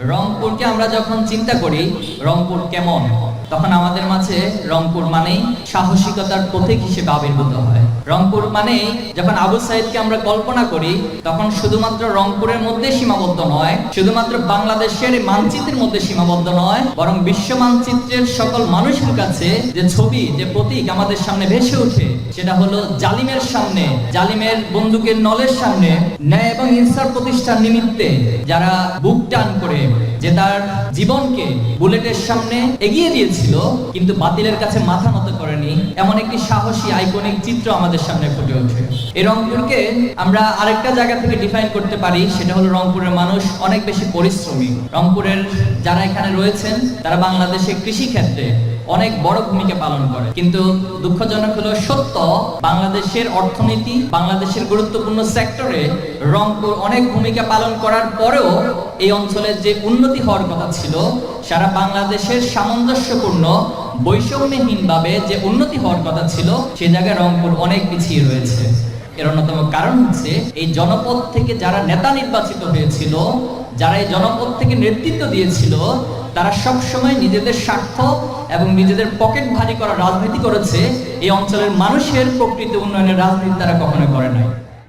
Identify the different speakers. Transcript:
Speaker 1: রংপুরকে আমরা যখন চিন্তা করি, রংপুর কেমন? তখন আমাদের মাঝে রংপুর মানেই সাহসিকতার প্রতীক হিসেবে আবির্ভূত হয়। রংপুর মানেই যখন আবু সাইদকে আমরা কল্পনা করি, তখন শুধুমাত্র রংপুরের মধ্যে সীমাবদ্ধ নয়, শুধুমাত্র বাংলাদেশের মানচিত্রের মধ্যে সীমাবদ্ধ নয়, বরং বিশ্ব মানচিত্রের সকল মানুষের কাছে যে ছবি, যে প্রতীক আমাদের সামনে ভেসে ওঠে, সেটা হলো জালিমের সামনে, জালিমের বন্দুকের নলের সামনে ন্যায় এবং ইনসাফ প্রতিষ্ঠার নিমিত্তে যারা বুক টান করে যে তার জীবনকে বুলেটের সামনে এগিয়ে দিয়েছিল, কিন্তু বাতিলের কাছে মাথা নত করেনি। এমন একটি সাহসী, আইকনিক চিত্র আমাদের সামনে ফুটে ওঠে। এই রংপুরকে আমরা আরেকটা জায়গা থেকে ডিফাইন করতে পারি, সেটা হলো রংপুরের মানুষ অনেক বেশি পরিশ্রমী। রংপুরের যারা এখানে রয়েছেন, তারা বাংলাদেশে কৃষি ক্ষেত্রে অনেক বড় ভূমিকা পালন করে। কিন্তু দুঃখজনক হলো, সত্য, বাংলাদেশের অর্থনীতি, বাংলাদেশের গুরুত্বপূর্ণ সেক্টরে রংপুর অনেক ভূমিকা পালন করার পরেও এই অঞ্চলের যে উন্নতি হওয়ার কথা ছিল, সারা বাংলাদেশের সামঞ্জস্যপূর্ণ, বৈষম্যহীনভাবে যে উন্নতি হওয়ার কথা ছিল, সে জায়গায় রংপুর অনেক পিছিয়ে রয়েছে। এর অন্যতম কারণ হচ্ছে, এই জনপদ থেকে যারা নেতা নির্বাচিত হয়েছিল যারা এই জনপদ থেকে নেতৃত্ব দিয়েছিল, তারা সব সময় নিজেদের স্বার্থ এবং নিজেদের পকেট ভারী করা রাজনীতি করেছে। এই অঞ্চলের মানুষের প্রকৃত উন্নয়নের রাজনীতি তারা কখনো করে নাই।